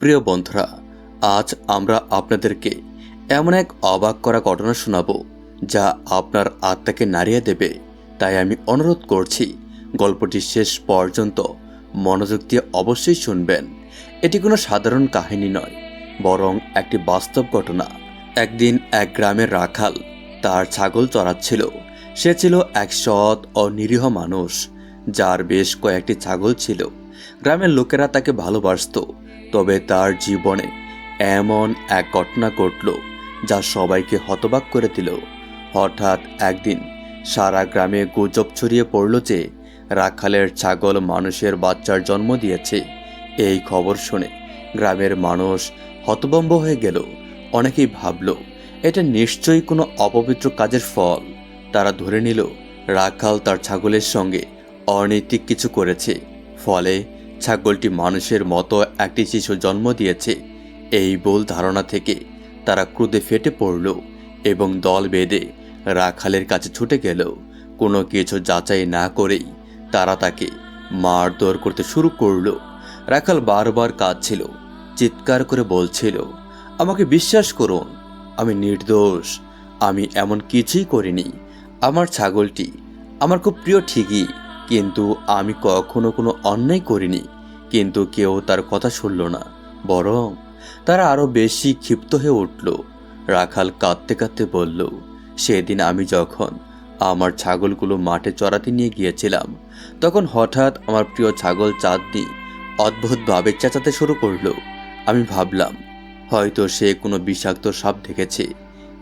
প্রিয় বন্ধুরা, আজ আমরা আপনাদেরকে এমন এক অবাক করা ঘটনা শোনাবো যা আপনার আত্মাকে নাড়িয়ে দেবে। তাই আমি অনুরোধ করছি, গল্পটি শেষ পর্যন্ত মনোযোগ দিয়ে অবশ্যই শুনবেন। এটি কোনো সাধারণ কাহিনী নয়, বরং একটি বাস্তব ঘটনা। একদিন এক গ্রামের রাখাল তার ছাগল চড়াচ্ছিল। সে ছিল এক সৎ ও নিরীহ মানুষ, যার বেশ কয়েকটি ছাগল ছিল। গ্রামের লোকেরা তাকে ভালোবাসতো। তবে তার জীবনে এমন এক ঘটনা ঘটল যা সবাইকে হতবাক করে দিল। হঠাৎ একদিন সারা গ্রামে গুজব ছড়িয়ে পড়ল যে রাখালের ছাগল মানুষের বাচ্চার জন্ম দিয়েছে। এই খবর শুনে গ্রামের মানুষ হতবম্ব হয়ে গেল। অনেকেই ভাবল, এটা নিশ্চয়ই কোনো অপবিত্র কাজের ফল। তারা ধরে নিল, রাখাল তার ছাগলের সঙ্গে অনৈতিক কিছু করেছে। ফলে ছাগলটি মানুষের মতো একটি শিশু জন্ম দিয়েছে। এই ভুল ধারণা থেকে তারা ক্রোধে ফেটে পড়ল এবং দল বেঁধে রাখালের কাছে ছুটে গেল। কোনো কিছু যাচাই না করেই তারা তাকে মারধর করতে শুরু করল। রাখাল বারবার কাঁদছিল, চিৎকার করে বলছিল, আমাকে বিশ্বাস করুন, আমি নির্দোষ, আমি এমন কিছুই করিনি। আমার ছাগলটি আমার খুব প্রিয় ঠিকই। কিন্তু আমি কখনো কোনো অন্যায় করিনি। কিন্তু কেউ তার কথা শুনল না, বরং তারা আরও বেশি ক্ষিপ্ত হয়ে উঠল। রাখাল কাঁদতে কাঁদতে বলল, সেদিন আমি যখন আমার ছাগলগুলো মাঠে চড়াতে নিয়ে গিয়েছিলাম, তখন হঠাৎ আমার প্রিয় ছাগল চাঁদনি অদ্ভুতভাবে চেঁচাতে শুরু করল। আমি ভাবলাম, হয়তো সে কোনো বিষাক্ত সাপ দেখেছে।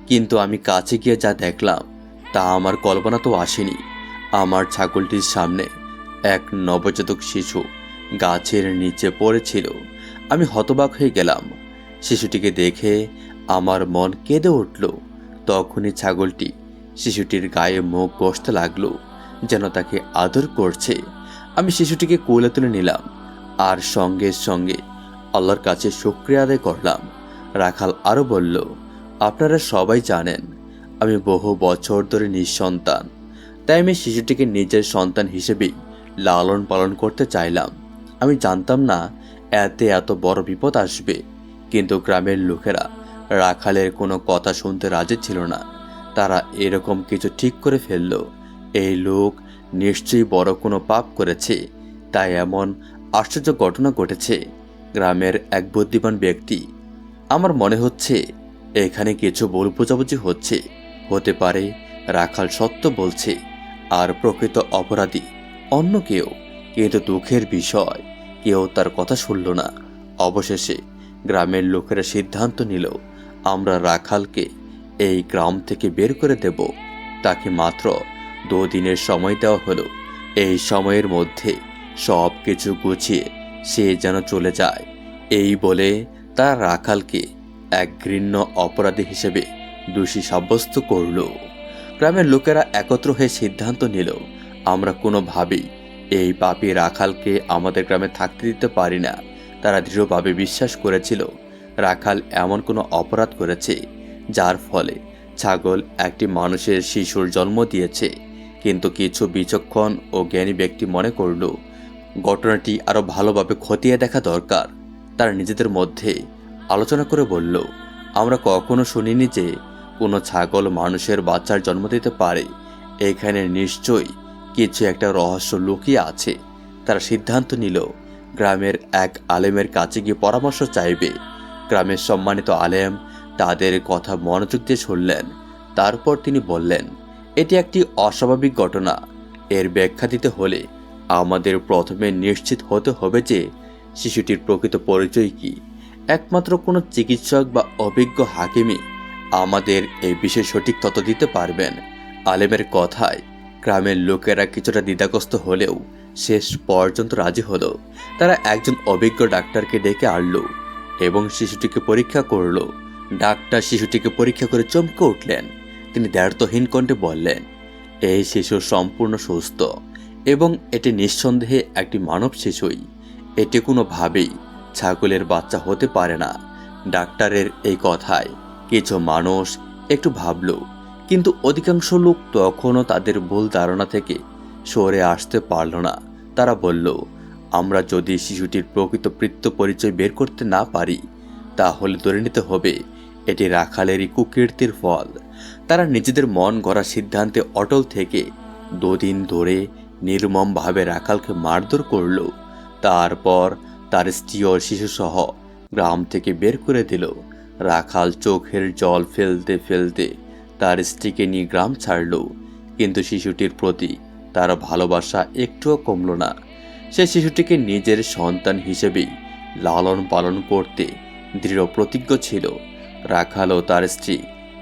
কিন্তু আমি কাছে গিয়ে যা দেখলাম, তা আমার কল্পনা তো আসেনি। আমার ছাগলটির সামনে এক নবজাতক শিশু গাছের নিচে পড়েছিল। আমি হতবাক হয়ে গেলাম। শিশুটিকে দেখে আমার মন কেঁদে উঠল। তখনই ছাগলটি শিশুটির গায়ে মুখ বসতে লাগল, যেন তাকে আদর করছে। আমি শিশুটিকে কোলে তুলে নিলাম আর সঙ্গে সঙ্গে আল্লাহর কাছে শুক্রিয়া আদায় করলাম। রাখাল আরও বলল, আপনারা সবাই জানেন, আমি বহু বছর ধরে নিঃসন্তান। তাই আমি শিশুটিকে নিজের সন্তান হিসেবেই লালন পালন করতে চাইলাম। আমি জানতাম না, এতে এত বড় বিপদ আসবে। কিন্তু গ্রামের লোকেরা রাখালের কোনো কথা শুনতে রাজি ছিল না। তারা এরকম কিছু ঠিক করে ফেলল। এই লোক নিশ্চয়ই বড় কোনো পাপ করেছে। তাই এমন আশ্চর্য ঘটনা ঘটেছে। গ্রামের এক বুদ্ধিমান ব্যক্তি, আমার মনে হচ্ছে এখানে কিছু ভুল বোঝাবুঝি হচ্ছে। হতে পারে রাখাল সত্য বলছে। আর প্রকৃত অপরাধী। অন্য কেউ। কিন্তু দুঃখের বিষয়, কেউ তার কথা শুনল না। অবশেষে গ্রামের লোকেরা সিদ্ধান্ত নিল, আমরা রাখালকে এই গ্রাম থেকে বের করে দেব। তাকে মাত্র দুদিনের সময় দেওয়া হলো। এই সময়ের মধ্যে সব কিছু গুছিয়ে সে যেন চলে যায়। এই বলে তার রাখালকে এক ঘৃণ্য অপরাধী হিসেবে দোষী সাব্যস্ত করল। গ্রামের লোকেরা একত্র হয়ে সিদ্ধান্ত নিল, আমরা কোনোভাবেই এই পাপি রাখালকে আমাদের গ্রামে থাকতে দিতে পারি না। তারা দৃঢ়ভাবে বিশ্বাস করেছিল, রাখাল এমন কোনো অপরাধ করেছে, যার ফলে ছাগল একটি মানুষের শিশুর জন্ম দিয়েছে। কিন্তু কিছু বিচক্ষণ ও জ্ঞানী ব্যক্তি মনে করল, ঘটনাটি আরও ভালোভাবে খতিয়ে দেখা দরকার। তারা নিজেদের মধ্যে আলোচনা করে বলল, আমরা কখনো শুনিনি যে কোনো ছাগল মানুষের বাচ্চার জন্ম দিতে পারে। এখানে নিশ্চয়ই কিছু একটা রহস্য লুকিয়ে আছে। তারা সিদ্ধান্ত নিল, গ্রামের এক আলেমের কাছে গিয়ে পরামর্শ চাইবে। গ্রামের সম্মানিত আলেম তাদের কথা মনোযোগ দিয়ে শুনলেন। তারপর তিনি বললেন, এটি একটি অস্বাভাবিক ঘটনা। এর ব্যাখ্যা দিতে হলে আমাদের প্রথমে নিশ্চিত হতে হবে যে শিশুটির প্রকৃত পরিচয় কি। একমাত্র কোনো চিকিৎসক বা অভিজ্ঞ হাকিমই আমাদের এই বিষয়ে সঠিক তথ্য দিতে পারবেন। আলেমের কথায়, গ্রামের লোকেরা কিছুটা দ্বিধাগ্রস্ত হলেও শেষ পর্যন্ত রাজি হলো। তারা একজন অভিজ্ঞ ডাক্তারকে ডেকে আনলো এবং শিশুটিকে পরীক্ষা করল। ডাক্তার শিশুটিকে পরীক্ষা করে চমকে উঠলেন। তিনি দ্ব্যর্থহীন কণ্ঠে বললেন, এই শিশু সম্পূর্ণ সুস্থ এবং এটি নিঃসন্দেহে একটি মানব শিশুই। এটি কোনোভাবেই ছাগলের বাচ্চা হতে পারে না। ডাক্তারের এই কথায় কিছু মানুষ একটু ভাবল, কিন্তু অধিকাংশ লোক তখনও তাদের ভুল ধারণা থেকে সরে আসতে পারল না। তারা বলল, আমরা যদি শিশুটির প্রকৃত বৃত্ত পরিচয় বের করতে না পারি, তাহলে ধরে নিতে হবে। এটি রাখালেরই কুকীর্তির ফল। তারা নিজেদের মন গড়া সিদ্ধান্তে অটল থেকে দুদিন ধরে নির্মমভাবে রাখালকে মারধর করল। তারপর তার স্ত্রী ও শিশুসহ গ্রাম থেকে বের করে দিল। রাখাল চোখের জল ফেলতে ফেলতে তার স্ত্রীকে নিয়ে গ্রাম ছাড়ল। কিন্তু শিশুটির প্রতি তার ভালোবাসা একটুও কমল না। সে শিশুটিকে নিজের সন্তান হিসেবেই লালন পালন করতে দৃঢ় প্রতিজ্ঞ ছিল। রাখাল ও তার স্ত্রী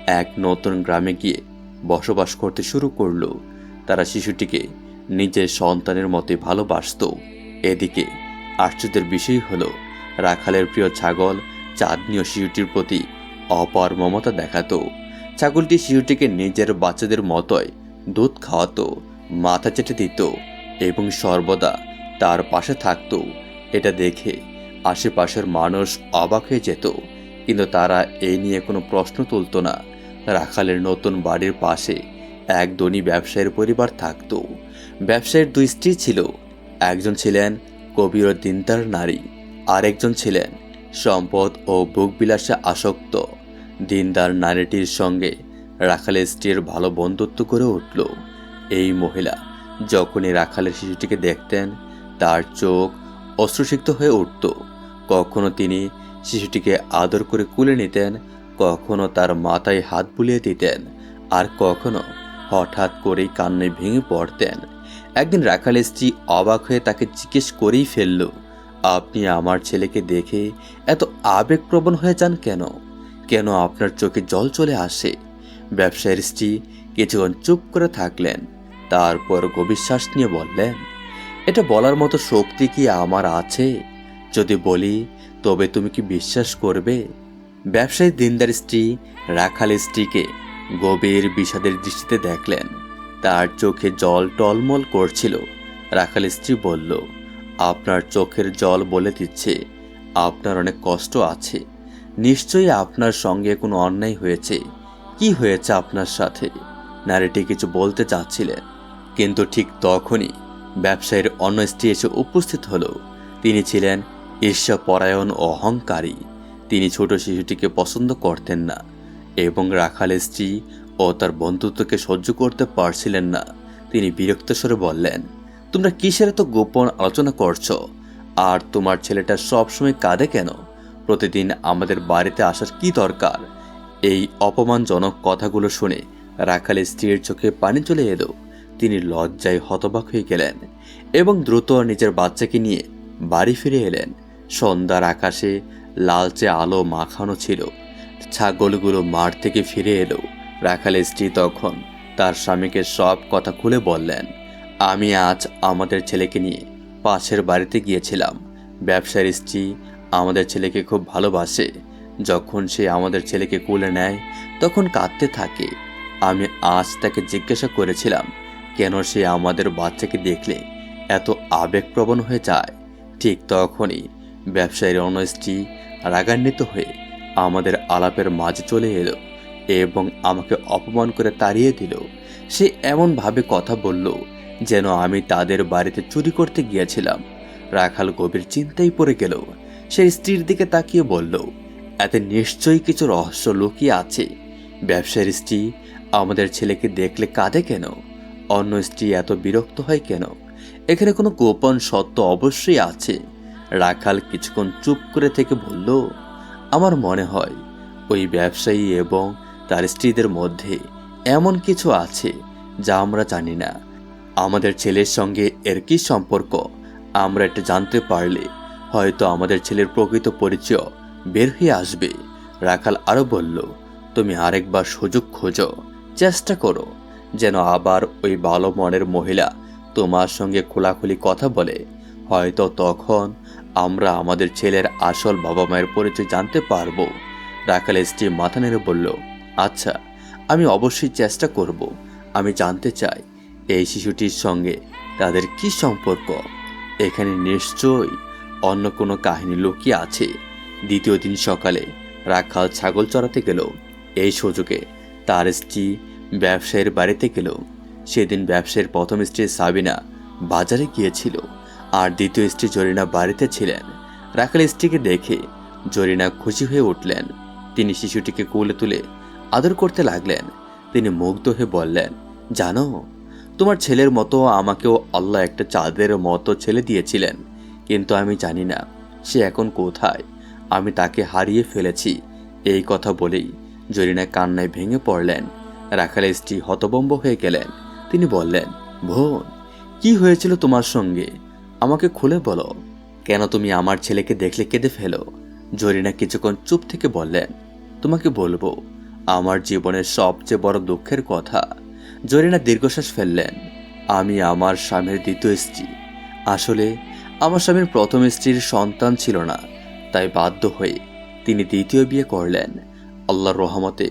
এক নতুন গ্রামে গিয়ে বসবাস করতে শুরু করল। তারা শিশুটিকে নিজের সন্তানের মতে ভালোবাসত। এদিকে আশ্চর্যের বিষয় হল, রাখালের প্রিয় ছাগল চাঁদনীয় শিশুটির প্রতি অপার মমতা দেখাতো। ছাগলটি শিশুটিকে নিজের বাচ্চাদের মতোই দুধ খাওয়াতো, মাথা চেটে দিত এবং সর্বদা তার পাশে থাকতো। এটা দেখে আশেপাশের মানুষ অবাক হয়ে যেত, কিন্তু তারা এই নিয়ে কোনো প্রশ্ন তুলত না। রাখালের নতুন বাড়ির পাশে এক ধনী ব্যবসায়ীর পরিবার থাকত। ব্যবসায়ীর দুই স্ত্রী ছিল, একজন ছিলেন কবির দিনতার নারী, আরেকজন ছিলেন সম্পদ ও ভোগবিলাসে আসক্ত। দিনদার নারীটির সঙ্গে রাখালের স্ত্রীর ভালো বন্ধুত্ব করে উঠল। এই মহিলা যখনই রাখালের শিশুটিকে দেখতেন, তার চোখ অশ্রুসিক্ত হয়ে উঠত। কখনো তিনি শিশুটিকে আদর করে কুলে নিতেন, কখনো তার মাথায় হাত বুলিয়ে দিতেন, আর কখনো হঠাৎ করেই কান্নায় ভেঙে পড়তেন। একদিন রাখালের স্ত্রী অবাক হয়ে তাকে জিজ্ঞেস করেই ফেলল আপনি আমার ছেলেকে দেখে এত আবেগপ্রবণ হয়ে যান কেন? কেন আপনার চোখে জল চলে আসে? ব্যবসায়ীর স্ত্রী কিছুক্ষণ চুপ করে থাকলেন, তারপর গভীর শ্বাস নিয়ে বললেন, এটা বলার মতো শক্তি কি আমার আছে? যদি বলি, তবে তুমি কি বিশ্বাস করবে? ব্যবসায়ী দিনদার স্ত্রী রাখালের স্ত্রীকে গভীর বিষাদের দৃষ্টিতে দেখলেন। তার চোখে জল টলমল করছিল। রাখালের স্ত্রী বলল আপনার চোখের জল বলে দিচ্ছে। আপনার অনেক কষ্ট আছে। নিশ্চয়ই আপনার সঙ্গে কোনো অন্যায় হয়েছে। কি হয়েছে আপনার সাথে? নারীটি কিছু বলতে চাচ্ছিলেন, কিন্তু ঠিক তখনই ব্যবসায়ীর অন্য স্ত্রী এসে উপস্থিত হলো। তিনি ছিলেন ঈর্ষাপরায়ণ, অহংকারী। তিনি ছোট শিশুটিকে পছন্দ করতেন না এবং রাখালের স্ত্রী ও তার বন্ধুত্বকে সহ্য করতে পারছিলেন না। তিনি বিরক্ত স্বরে বললেন তোমরা কিসের এত গোপন আলোচনা করছ? আর তোমার ছেলেটা সবসময় কাঁদে কেন? প্রতিদিন আমাদের বাড়িতে আসার কি দরকার? এই অপমানজনক কথাগুলো শুনে রাখালের স্ত্রীর চোখে পানি চলে এলো। তিনি লজ্জায় হতবাক হয়ে গেলেন এবং দ্রুত নিজের বাচ্চাকে নিয়ে বাড়ি ফিরে এলেন। সন্ধ্যার আকাশে লালচে আলো মাখানো ছিল। ছাগলগুলো মাঠ থেকে ফিরে এলো। রাখালের স্ত্রী তখন তার স্বামীকে সব কথা খুলে বললেন। আমি আজ আমাদের ছেলেকে নিয়ে পাশের বাড়িতে গিয়েছিলাম। ব্যবসায়ীর স্ত্রী আমাদের ছেলেকে খুব ভালোবাসে। যখন সে আমাদের ছেলেকে কোলে নেয়, তখন কাঁদতে থাকে। আমি আজ তাকে জিজ্ঞাসা করেছিলাম, কেন সে আমাদের বাচ্চাকে দেখলে এত আবেগপ্রবণ হয়ে যায়? ঠিক তখনই ব্যবসায়ীর অন্য স্ত্রী রাগান্বিত হয়ে আমাদের আলাপের মাঝে চলে এলো এবং আমাকে অপমান করে তাড়িয়ে দিল। সে এমনভাবে কথা বলল যেন আমি তাদের বাড়িতে চুরি করতে গিয়েছিলাম। রাখাল গভীর চিন্তায় পড়ে গেল। সে স্ত্রীর দিকে তাকিয়ে বলল, এতে নিশ্চয়ই কিছু রহস্য লুকিয়ে আছে। ব্যবসায়ীর স্ত্রী আমাদের ছেলেকে দেখলে কাঁদে কেন? অন্য স্ত্রী এত বিরক্ত হয় কেন? এখানে কোনো গোপন সত্য অবশ্যই আছে। রাখাল কিছুক্ষণ চুপ করে থেকে বলল, আমার মনে হয় ওই ব্যবসায়ী এবং তার স্ত্রীদের মধ্যে এমন কিছু আছে যা আমরা জানি না। আমাদের ছেলের সঙ্গে এর কি সম্পর্ক? আমরা এটা জানতে পারলে হয়তো আমাদের ছেলের প্রকৃত পরিচয় বের হয়ে আসবে। রাখাল আরও বলল, তুমি আরেকবার সুযোগ খোঁজো, চেষ্টা করো, যেন আবার ওই ভালো মনের মহিলা তোমার সঙ্গে খোলাখুলি কথা বলে। হয়তো তখন আমরা আমাদের ছেলের আসল বাবা মায়ের পরিচয় জানতে পারব। রাখাল স্ত্রী মাথা নেড়ে বলল আচ্ছা আমি অবশ্যই চেষ্টা করব। আমি জানতে চাই এই শিশুটির সঙ্গে তাদের কি সম্পর্ক? এখানে নিশ্চয়ই অন্য কোনো কাহিনী লুকিয়ে আছে। দ্বিতীয় দিন সকালে রাখাল ছাগল চড়াতে গেল। এই সুযোগে তার স্ত্রী ব্যবসায়ীর বাড়িতে গেল। সেদিন ব্যবসায়ীর প্রথম স্ত্রী সাবিনা বাজারে গিয়েছিল আর দ্বিতীয় স্ত্রী জরিনা বাড়িতে ছিলেন। রাখাল স্ত্রীকে দেখে জরিনা খুশি হয়ে উঠলেন। তিনি শিশুটিকে কোলে তুলে আদর করতে লাগলেন। তিনি মুগ্ধ হয়ে বললেন, জানো তোমার ছেলের মতো আমাকেও আল্লাহ একটা চাঁদের মতো ছেলে দিয়েছিলেন। কিন্তু আমি জানি না সে এখন কোথায়। আমি তাকে হারিয়ে ফেলেছি। এই কথা বলেই জরিনা কান্নায় ভেঙে পড়লেন। রাখালের স্ত্রী হতবম্ব হয়ে গেলেন। তিনি বললেন, বোন, কি হয়েছিল তোমার সঙ্গে? আমাকে খুলে বলো। কেন তুমি আমার ছেলেকে দেখলে কেঁদে ফেলো? জরিনা কিছুক্ষণ চুপ থেকে বললেন, তোমাকে বলব, আমার জীবনের সবচেয়ে বড় দুঃখের কথা। জরিনা দীর্ঘশ্বাস ফেললেন। আমি আমার স্বামীর দ্বিতীয় স্ত্রী। আসলে, আমার স্বামীর প্রথম স্ত্রীর সন্তান ছিল না, তাই বাধ্য হয়ে তিনি দ্বিতীয় বিয়ে করলেন। আল্লাহর রহমতে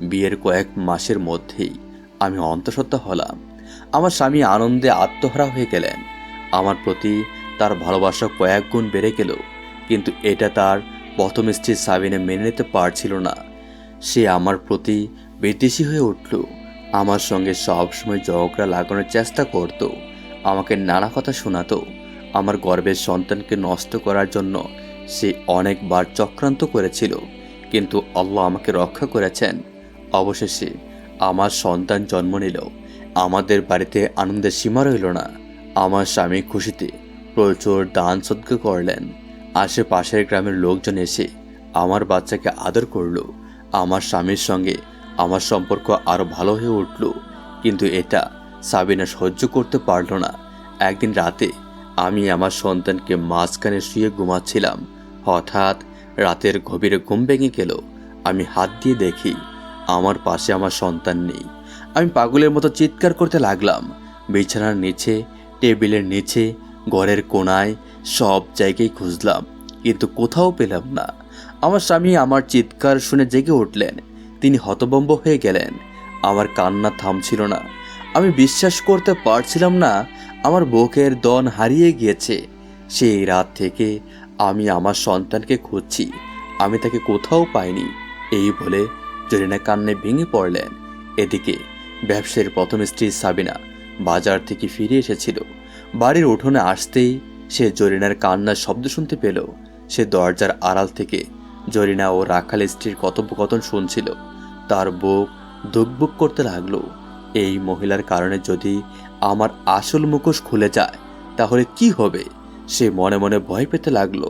বিয়ের কয়েক মাসের মধ্যেই আমি অন্তঃসত্ত্বা হলাম। আমার স্বামী আনন্দে আত্মহারা হয়ে গেলেন। আমার প্রতি তার ভালোবাসা কয়েক গুণ বেড়ে গেল, কিন্তু এটা তার প্রথম স্ত্রী সাবিনে মেনে নিতে পারছিল না। সে আমার প্রতি বিদ্বেষী হয়ে উঠল। আমার সঙ্গে সবসময় ঝগড়া লাগানোর চেষ্টা করত। আমাকে নানা কথা শোনাতো। আমার গর্বের সন্তানকে নষ্ট করার জন্য সে অনেকবার চক্রান্ত করেছিল। কিন্তু আল্লাহ আমাকে রক্ষা করেছেন। অবশেষে আমার সন্তান জন্ম নিল। আমাদের বাড়িতে আনন্দের সীমা রইল না। আমার স্বামী খুশিতে প্রচুর দান সদ্গ করলেন। আশেপাশের গ্রামের লোকজন এসে আমার বাচ্চাকে আদর করল। আমার স্বামীর সঙ্গে আমার সম্পর্ক আরও ভালো হয়ে উঠল, কিন্তু এটা সাবিনা সহ্য করতে পারল না। একদিন রাতে আমি আমার সন্তানকে মাঝখানে শুয়ে ঘুমাচ্ছিলাম। হঠাৎ রাতের গভীরে ঘুম ভেঙে গেল। আমি হাত দিয়ে দেখি আমার পাশে আমার সন্তান নেই। আমি পাগলের মতো চিৎকার করতে লাগলাম। বিছানার নিচে, টেবিলের নিচে, ঘরের কোনায় সব জায়গায় খুঁজলাম, কিন্তু কোথাও পেলাম না। আমার স্বামী আমার চিৎকার শুনে জেগে উঠলেন। তিনি হতবম্ব হয়ে গেলেন। আমার কান্না থামছিল না। আমি বিশ্বাস করতে পারছিলাম না আমার বুকের দন হারিয়ে গিয়েছে। সেই রাত থেকে আমি আমার সন্তানকে খুঁজছি। আমি তাকে কোথাও পাইনি। এই বলে জরিনা কান্নে ভেঙে পড়লেন। এদিকে ব্যবসায়ীর প্রথম স্ত্রী সাবিনা বাজার থেকে ফিরে এসেছিল। বাড়ির উঠোনে আসতেই সে জরিনার কান্নার শব্দ শুনতে পেল। সে দরজার আড়াল থেকে জরিনা ও রাখাল স্ত্রীর কথোপকথন শুনছিল। তার বুক দুকবুক করতে লাগল। এই মহিলার কারণে যদি আমার আসল মুখোশ খুলে যায়, তাহলে কি হবে? সে মনে মনে ভয় পেতে লাগল,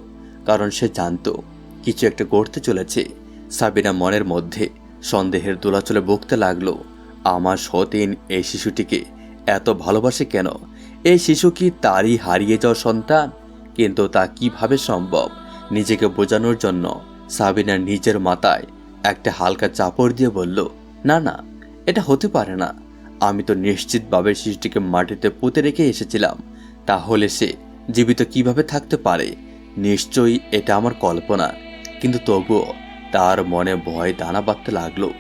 কারণ সে জানতো কিছু একটা করতে চলেছে। সাবিনা মনের মধ্যে সন্দেহের দোলাচলে বকতে লাগল, আমার সতীন এই শিশুটিকে এত ভালোবাসে কেন? এই শিশু কি তারই হারিয়ে যাওয়া সন্তান? কিন্তু তা কীভাবে সম্ভব? নিজেকে বোঝানোর জন্য সাবিনা নিজের মাথায় একটা হালকা চাপড় দিয়ে বলল, না না, এটা হতে পারে না। আমি তো নিশ্চিতভাবে শিশুটিকে মাটিতে পুঁতে রেখে এসেছিলাম। তাহলে সে জীবিত কীভাবে থাকতে পারে? নিশ্চয়ই এটা আমার কল্পনা। কিন্তু তবুও তার মনে ভয় দানা বাঁধতে লাগল।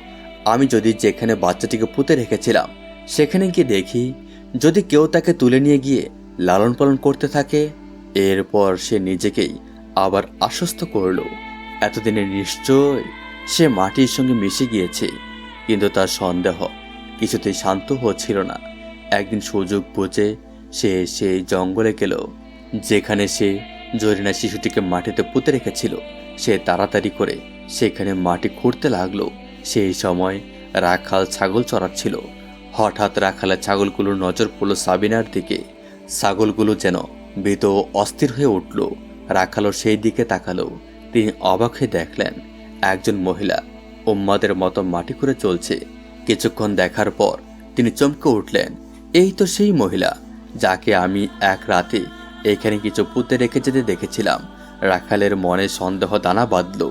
আমি যদি যেখানে বাচ্চাটিকে পুঁতে রেখেছিলাম, সেখানে গিয়ে দেখি যদি কেউ তাকে তুলে নিয়ে গিয়ে লালন পালন করতে থাকে, এরপর সে নিজেকেই আবার আশ্বস্ত করল। এতদিনে নিশ্চয় সে মাটির সঙ্গে মিশে গিয়েছে, কিন্তু তার সন্দেহ কিছুতেই শান্ত হচ্ছিল না। একদিন সুযোগ বুঝে সে সেই জঙ্গলে গেল, যেখানে সে জরিনা শিশুটিকে মাটিতে পুঁতে রেখেছিল। সে তাড়াতাড়ি করে সেখানে মাটি খুঁড়তে লাগল। সেই সময় রাখাল ছাগল চড়াচ্ছিল। হঠাৎ রাখালের ছাগলগুলোর নজর পড়ল সাবিনার দিকে। ছাগলগুলো যেন ভীত অস্থির হয়ে উঠল। রাখালো সেই দিকে তাকালো। তিনি অবাক হয়ে দেখলেন, একজন মহিলা উম্মাদের মতো মাটি করে চলছে। কিছুক্ষণ দেখার পর তিনি চমকে উঠলেন, এই তো সেই মহিলা, যাকে আমি এক রাতে এখানে কিছু পুঁতে রেখে যেতে দেখেছিলাম। রাখালের মনে সন্দেহ দানা বাঁধল।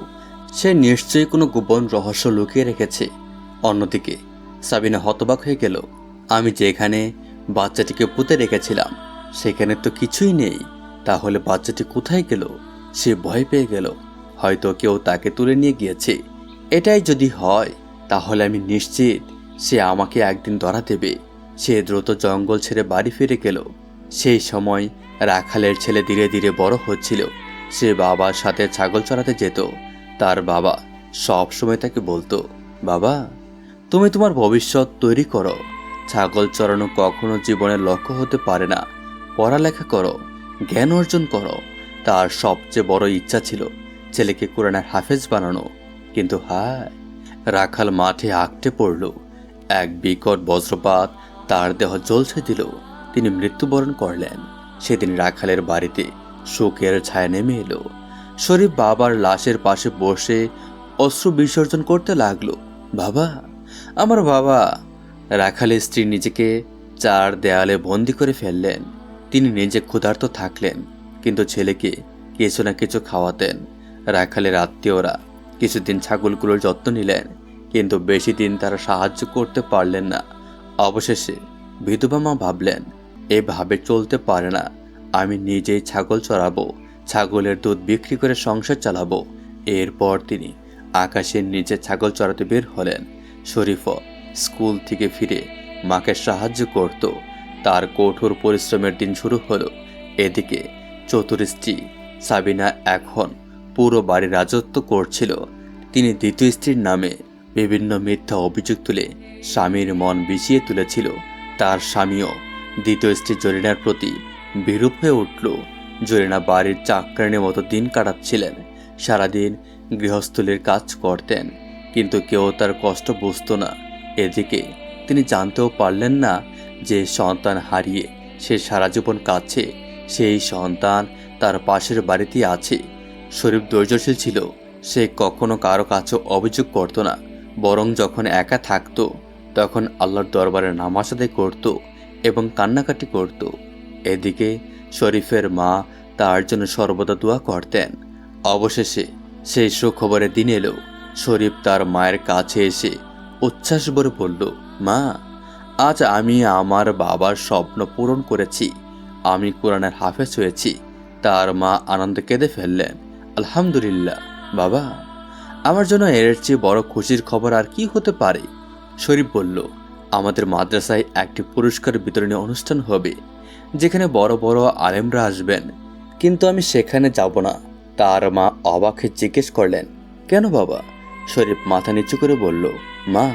সে নিশ্চয়ই কোনো গোপন রহস্য লুকিয়ে রেখেছে। অন্যদিকে সাবিনা হতবাক হয়ে গেল, আমি যেখানে বাচ্চাটিকে পুঁতে রেখেছিলাম, সেখানে তো কিছুই নেই। তাহলে বাচ্চাটি কোথায় গেল? সে ভয় পেয়ে গেল। হয়তো কেউ তাকে তুলে নিয়ে গিয়েছে। এটাই যদি হয়, তাহলে আমি নিশ্চিত সে আমাকে একদিন ধরা দেবে। সে দ্রুত জঙ্গল ছেড়ে বাড়ি ফিরে গেল। সেই সময় রাখালের ছেলে ধীরে ধীরে বড় হচ্ছিল। সে বাবার সাথে ছাগল চড়াতে যেত। তার বাবা সব সময় তাকে বলতো, বাবা, তুমি তোমার ভবিষ্যৎ তৈরি করো। ছাগল চড়ানো কখনো জীবনের লক্ষ্য হতে পারে না। পড়ালেখা করো, জ্ঞান অর্জন করো। তার সবচেয়ে বড় ইচ্ছা ছিল ছেলেকে কোরআনের হাফেজ বানানো। কিন্তু হায়, রাখাল মাঠে আঁকটে পড়ল। এক বিকট বজ্রপাত তার দেহ জ্বলছে দিল। তিনি মৃত্যুবরণ করলেন। সেদিন রাখালের বাড়িতে শোকের ছায়া নেমে এলো। শরীফ বাবার লাশের পাশে বসে অশ্রু বিসর্জন করতে লাগল। বাবা, আমার বাবা। রাখালের স্ত্রী নিজেকে চার দেয়ালে বন্দি করে ফেললেন। তিনি নিজে ক্ষুধার্ত থাকলেন, কিন্তু ছেলেকে কিছু না কিছু খাওয়াতেন। রাখালের আত্মীয়রা কিছুদিন ছাগলগুলোর যত্ন নিলেন, কিন্তু বেশি দিন তারা সাহায্য করতে পারলেন না। অবশেষে বিধবা মা ভাবলেন, এভাবে চলতে পারে না। আমি নিজেই ছাগল চড়াবো, ছাগলের দুধ বিক্রি করে সংসার চালাবো। এরপর তিনি আকাশের নিচে ছাগল চড়াতে বের হলেন। শরীফও স্কুল থেকে ফিরে মাকে সাহায্য করত। তার কঠোর পরিশ্রমের দিন শুরু হলো। এদিকে চতুর স্ত্রী সাবিনা এখন পুরো বাড়ি রাজত্ব করছিল। তিনি দ্বিতীয় স্ত্রীর নামে বিভিন্ন মিথ্যা অভিযোগ তুলে স্বামীর মন বিছিয়ে তুলেছিল। তার স্বামীও দ্বিতীয় স্ত্রী জরিনার প্রতি বিরূপ হয়ে উঠল। জরিনা বাড়ির চাকরানির মতো দিন কাটাচ্ছিলেন, সারাদিন গৃহস্থলীর কাজ করতেন, কিন্তু কেউ তার কষ্ট বুঝতো না। এদিকে তিনি জানতেও পারলেন না যে সন্তান হারিয়ে সে সারা জীবন কাছে, সেই সন্তান তার পাশের বাড়িতেই আছে। শরীফ ধৈর্যশীল ছিল। সে কখনো কারও কাছে অভিযোগ করতো না, বরং যখন একা থাকতো, তখন আল্লাহর দরবারে নামাজ আদায় করত এবং কান্নাকাটি করত। এদিকে শরীফের মা তার জন্য সর্বদা দোয়া করতেন। অবশেষে সেই সুখবরের দিন এলো। শরীফ তার মায়ের কাছে এসে উচ্ছ্বাস ভরে বলল, মা, আজ আমি আমার বাবার স্বপ্ন পূরণ করেছি। আমি কোরআনের হাফেজ হয়েছি। তার মা আনন্দ কেঁদে ফেললেন। আলহামদুলিল্লাহ, বাবা। আমার জন্য এর চেয়ে বড় খুশির খবর আর কি হতে পারে? শরীফ বলল, আমাদের মাদ্রাসায় একটি পুরস্কার বিতরণী অনুষ্ঠান হবে, যেখানে বড় বড় আলেমরা আসবেন। কিন্তু আমি সেখানে যাব না। তার মা অবাকে জিজ্ঞেস করলেন, কেন বাবা? শরীফ মাথা নিচু করে বলল, মা,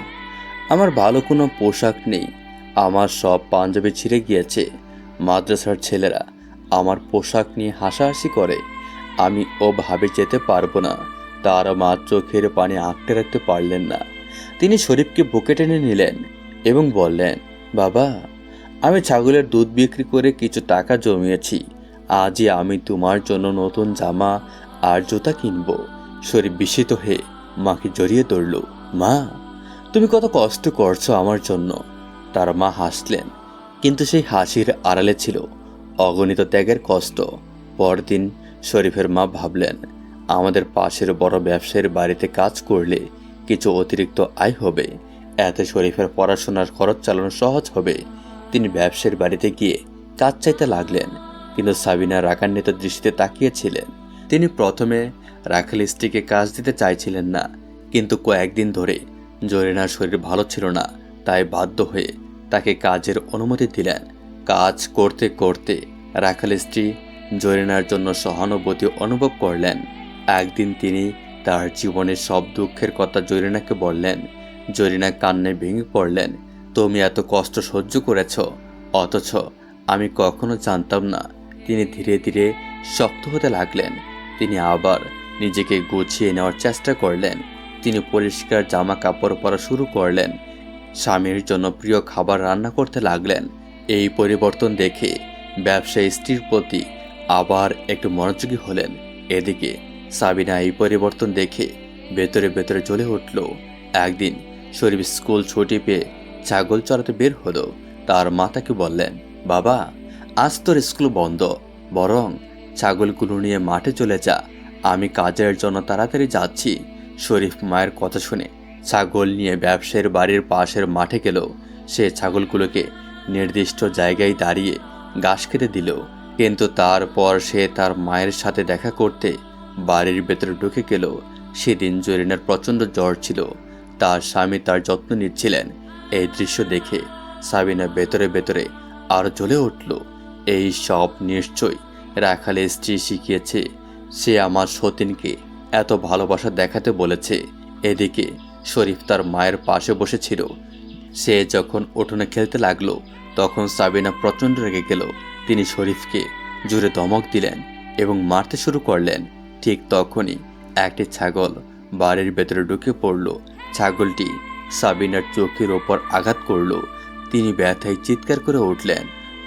আমার ভালো কোনো পোশাক নেই। আমার সব পাঞ্জাবি ছিঁড়ে গিয়েছে। মাদ্রাসার ছেলেরা আমার পোশাক নিয়ে হাসাহাসি করে। আমি ওভাবে যেতে পারব না। তার মা চোখের পানি আঁকতে রাখতে পারলেন না। তিনি শরীফকে বুকে টেনে নিলেন এবং বললেন, বাবা, আমি ছাগলের দুধ বিক্রি করে কিছু টাকা জমিয়েছি। আজই আমি তোমার জন্য নতুন জামা আর জুতা কিনব। শরীফ বিস্মিত হয়ে মাকে জড়িয়ে ধরল, মা, তুমি কত কষ্ট করছ আমার জন্য। তার মা হাসলেন, কিন্তু সেই হাসির আড়ালে ছিল অগণিত ত্যাগের কষ্ট। পরদিন শরীফের মা ভাবলেন, আমাদের পাশের বড় ব্যবসায়ীর বাড়িতে কাজ করলে কিছু অতিরিক্ত আয় হবে। এতে শরীফের পড়াশোনার খরচ চালানো সহজ হবে। তিনি ব্যবসায়ীর বাড়িতে গিয়ে কাজ চাইতে লাগলেন, কিন্তু সাবিনা রাগান্বিত দৃষ্টিতে তাকিয়েছিলেন। তিনি প্রথমে রাখাল স্ত্রীকে কাজ দিতে চাইছিলেন না, কিন্তু কয়েকদিন ধরে জরিনার শরীর ভালো ছিল না, তাই বাধ্য হয়ে তাকে কাজের অনুমতি দিলেন। কাজ করতে করতে রাখাল স্ত্রী জরিনার জন্য সহানুভূতি অনুভব করলেন। একদিন তিনি তার জীবনের সব দুঃখের কথা জরিনাকে বললেন। জরিনা কান্নে ভেঙে পড়লেন। তুমি এত কষ্ট সহ্য করেছ। অথচ আমি কখনো জানতাম না। তিনি ধীরে ধীরে শক্ত হতে লাগলেন। তিনি আবার নিজেকে গুছিয়ে নেওয়ার চেষ্টা করলেন। তিনি পরিষ্কার জামা কাপড় পরা শুরু করলেন। স্বামীর জন্য প্রিয় খাবার রান্না করতে লাগলেন। এই পরিবর্তন দেখে ব্যবসায়ী স্ত্রীর প্রতি আবার একটু মনোযোগী হলেন। এদিকে সাবিনা এই পরিবর্তন দেখে ভেতরে ভেতরে জ্বলে উঠল। একদিন শরীফ স্কুল ছুটি পেয়ে ছাগল চড়াতে বের হলো। তার মাতাকে বললেন, বাবা, আজ তোর স্কুল বন্ধ। বরং ছাগলগুলো নিয়ে মাঠে চলে যা। আমি কাজের জন্য তাড়াতাড়ি যাচ্ছি। শরীফ মায়ের কথা শুনে ছাগল নিয়ে ব্যবসায়ীর বাড়ির পাশের মাঠে গেল। সে ছাগলগুলোকে নির্দিষ্ট জায়গায় দাঁড়িয়ে ঘাস খেতে দিল। কিন্তু তারপর সে তার মায়ের সাথে দেখা করতে বাড়ির ভেতরে ঢুকে গেল। সেদিন জরিনার প্রচণ্ড জ্বর ছিল। তার স্বামী তার যত্ন নিচ্ছিলেন। এই দৃশ্য দেখে সাবিনা ভেতরে ভেতরে আর জ্বলে উঠল। এই সব নিশ্চয়ই রাখালে স্ত্রী শিখিয়েছে। সে আমার সতীনকে এত ভালোবাসা দেখাতে বলেছে। এদিকে শরীফ তার মায়ের পাশে বসেছিল। সে যখন উঠোনে খেলতে লাগল, তখন সাবিনা প্রচণ্ড রেগে গেল। তিনি শরীফকে জোরে দমক দিলেন এবং মারতে শুরু করলেন। ঠিক তখনই একটি ছাগল বাড়ির ভেতরে ঢুকে পড়ল। ছাগলটি সাবিনার চোখের ওপর আঘাত করল। তিনি ব্যথায় চিৎকার করে উঠলেন।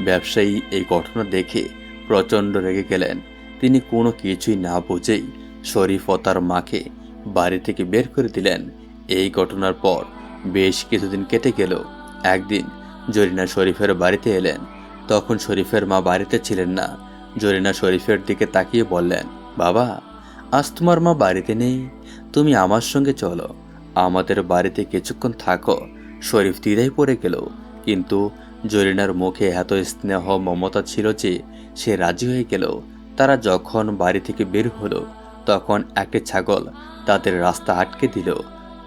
ব্যবসায়ী এই ঘটনা দেখে প্রচণ্ড রেগে গেলেন। তিনি কোনো কিছুই না বুঝেই শরীফ ও তার মাকে বাড়ি থেকে বের করে দিলেন। এই ঘটনার পর বেশ কিছুদিন কেটে গেল। একদিন জরিনা শরীফের বাড়িতে এলেন। তখন শরীফের মা বাড়িতে ছিলেন না। জরিনা শরীফের দিকে তাকিয়ে বললেন, বাবা, আজ তোমার মা বাড়িতে নেই। তুমি আমার সঙ্গে চলো। আমাদের বাড়িতে কিছুক্ষণ থাকো। শরীফ দ্বিধায় পড়ে গেল। কিন্তু জরিনার মুখে এত স্নেহ, মমতা ছিল যে সে রাজি হয়ে গেল। তারা যখন বাড়ি থেকে বের হলো, তখন একটি ছাগল তাদের রাস্তা আটকে দিল।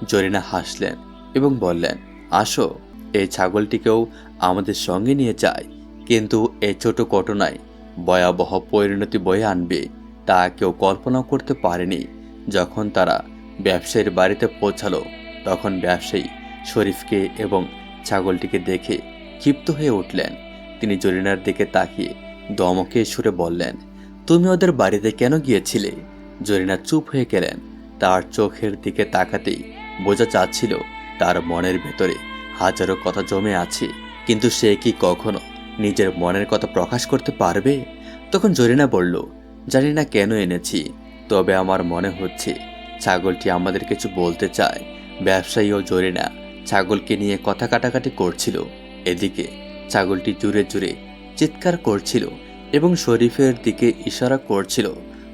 জরিনা হাসলেন এবং বললেন, আসো, এই ছাগলটিকেও আমাদের সঙ্গে নিয়ে যায় কিন্তু এই ছোট ঘটনায় ভয়াবহ পরিণতি বয়ে আনবে তা কেউ কল্পনা করতে পারেনি। যখন তারা ব্যবসায়ীর বাড়িতে পৌঁছালো, তখন ব্যবসায়ী শরীফকে এবং ছাগলটিকে দেখে ক্ষিপ্ত হয়ে উঠলেন। তিনি জরিনার দিকে তাকিয়ে দমকে সুরে বললেন, তুমি ওদের বাড়িতে কেন গিয়েছিলে? জরিনা চুপ হয়ে গেলেন। তার চোখের দিকে তাকাতেই বোঝা যাচ্ছিল তার মনের ভেতরে হাজারো কথা জমে আছে, কিন্তু সে কি কখনো নিজের মনের কথা প্রকাশ করতে পারবে? তখন জরিনা বলল, জানি না কেন এনেছি, তবে আমার মনে হচ্ছে ছাগলটি আমাদের কিছু বলতে চায়। ব্যবসায়ী ও জরিনা ছাগলকে নিয়ে কথা কাটাকাটি করছিল। এদিকে ছাগলটি জুড়ে জুড়ে চিৎকার করছিল এবং শরীফের দিকে ইশারা করছিল।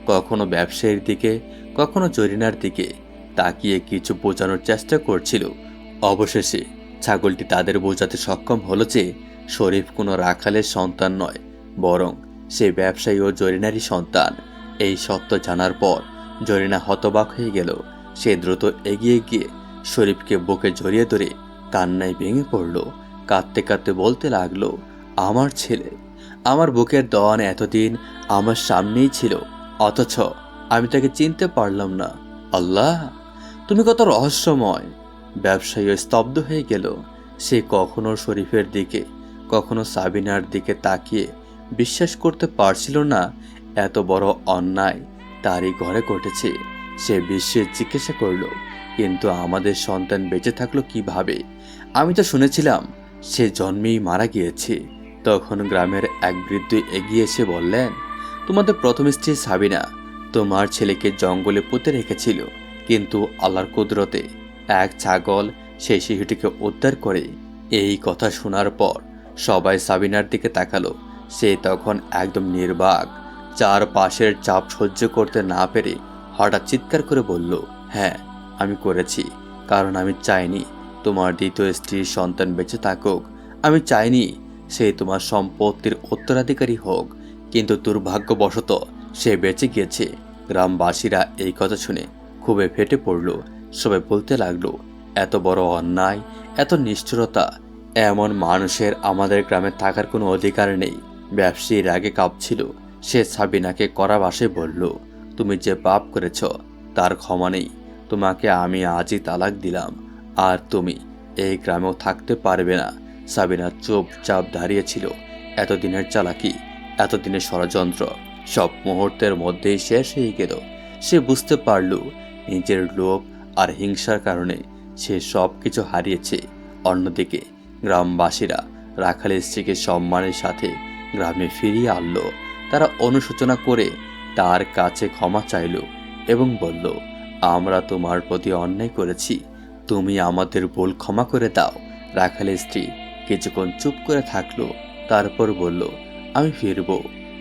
কখনো ব্যবসায়ীর দিকে, কখনো জরিনার দিকে তাকিয়ে কিছু বোঝানোর চেষ্টা করছিল। অবশেষে ছাগলটি তাদের বোঝাতে সক্ষম হলো যে শরীফ কোনো রাখালের সন্তান নয়, বরং সে ব্যবসায়ী ও জরিনারই সন্তান। এই সত্য জানার পর জরিনা হতবাক হয়ে গেল। সে দ্রুত এগিয়ে গিয়ে শরীফকে বুকে জড়িয়ে ধরে কান্নায় ভেঙে পড়ল। কাঁদতে কাঁদতে বলতে লাগল, আমার ছেলে, আমার বুকের দন এতদিন আমার সামনেই ছিল, অথচ আমি তাকে চিনতে পারলাম না। আল্লাহ, তুমি কত রহস্যময়! ব্যবসায়ী স্তব্ধ হয়ে গেল। সে কখনো শরীফের দিকে কখনো সাবিনার দিকে তাকিয়ে বিশ্বাস করতে পারছিল না এত বড় অন্যায় তারই ঘরে ঘটেছে। সে বিশ্বের জিজ্ঞাসা করল, কিন্তু আমাদের সন্তান বেঁচে থাকল কীভাবে? আমি তো শুনেছিলাম, সে জন্মেই মারা গিয়েছে। তখন গ্রামের এক বৃদ্ধ এগিয়ে এসে বললেন, তোমাদের প্রথম স্ত্রী সাবিনা তোমার ছেলেকে জঙ্গলে পুঁতে রেখেছিল, কিন্তু আল্লাহর কুদরতে এক ছাগল সেই শিশুটিকে উদ্ধার করে। এই কথা শোনার পর সবাই সাবিনার দিকে তাকালো। সে তখন একদম নির্বাক চার পাশের চাপ সহ্য করতে না পেরে হঠাৎ চিৎকার করে বলল হ্যাঁ আমি করেছি, কারণ আমি চাইনি তোমার দ্বিতীয় স্ত্রীর সন্তান বেঁচে থাকুক। আমি চাইনি সে তোমার সম্পত্তির উত্তরাধিকারী হোক, কিন্তু দুর্ভাগ্যবশত সে বেঁচে গিয়েছে। গ্রামবাসীরা এই কথা শুনে খুবই ফেটে পড়ল, সবাই বলতে লাগল, এত বড় অন্যায়, এত নিষ্ঠুরতা এমন মানুষের আমাদের গ্রামে থাকার কোনো অধিকার নেই। ব্যবসায়ীর আগে কাঁপছিল। সে সাবিনাকে করা বাসে বলল, তুমি যে পাপ করেছ, তার ক্ষমা নেই। তোমাকে আমি আজই তালাক দিলাম। আর তুমি এই গ্রামেও থাকতে পারবে না। সাবিনা চুপচাপ দাঁড়িয়েছিল। এতদিনের চালাকি, এতদিনের ষড়যন্ত্র, সব মুহূর্তের মধ্যেই শেষ হয়ে গেল। সে বুঝতে পারল, নিজের লোভ আর হিংসার কারণে সে সব কিছু হারিয়েছে। অন্যদিকে গ্রামবাসীরা রাখালের স্ত্রীকে সম্মানের সাথে গ্রামে ফিরিয়ে আনলো। তারা অনুশোচনা করে তার কাছে ক্ষমা চাইল এবং বলল, আমরা তোমার প্রতি অন্যায় করেছি। তুমি আমাদের ভুল ক্ষমা করে দাও। রাখালের স্ত্রী কিছুক্ষণ চুপ করে থাকল, তারপর বলল, আমি ফিরব।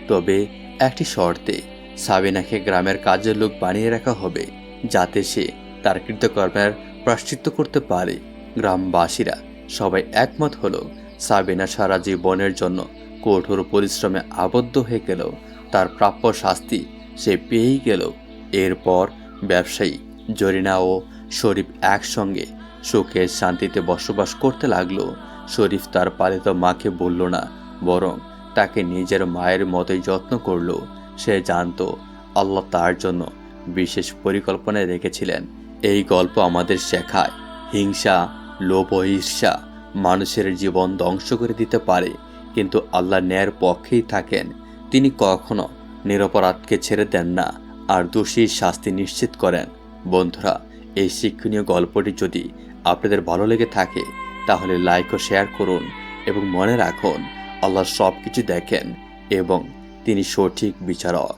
তবে একটি শর্তে, সাবিনাকে গ্রামের কাজের লোক বানিয়ে রাখা হবে, যাতে সে তার কৃতকর্মের প্রাশ্চিত্য করতে পারে। গ্রামবাসীরা সবাই একমত হলো। সাবিনা সারা জীবনের জন্য কঠোর পরিশ্রমে আবদ্ধ হয়ে গেল। তার প্রাপ্য শাস্তি সে পেয়েই গেল। এরপর ব্যবসায়ী জরিনা ও শরীফ একসঙ্গে সুখে শান্তিতে বসবাস করতে লাগল। শরীফ তার পালিত মাকে বলল না, বরং তাকে নিজের মায়ের মতোই যত্ন করল। সে জানতো আল্লাহ তার জন্য বিশেষ পরিকল্পনায় রেখেছিলেন। এই গল্প আমাদের শেখায়। হিংসা লোভ ও ঈর্ষা মানুষের জীবন ধ্বংস করে দিতে পারে, কিন্তু আল্লাহ ন্যায়ের পক্ষেই থাকেন। তিনি কখনো নিরপরাধকে ছেড়ে দেন না আর দোষীর শাস্তি নিশ্চিত করেন। বন্ধুরা, এই শিক্ষণীয় গল্পটি যদি আপনাদের ভালো লেগে থাকে, তাহলে লাইক ও শেয়ার করুন এবং মনে রাখুন, আল্লাহ সব কিছু দেখেন এবং তিনি সঠিক বিচারক।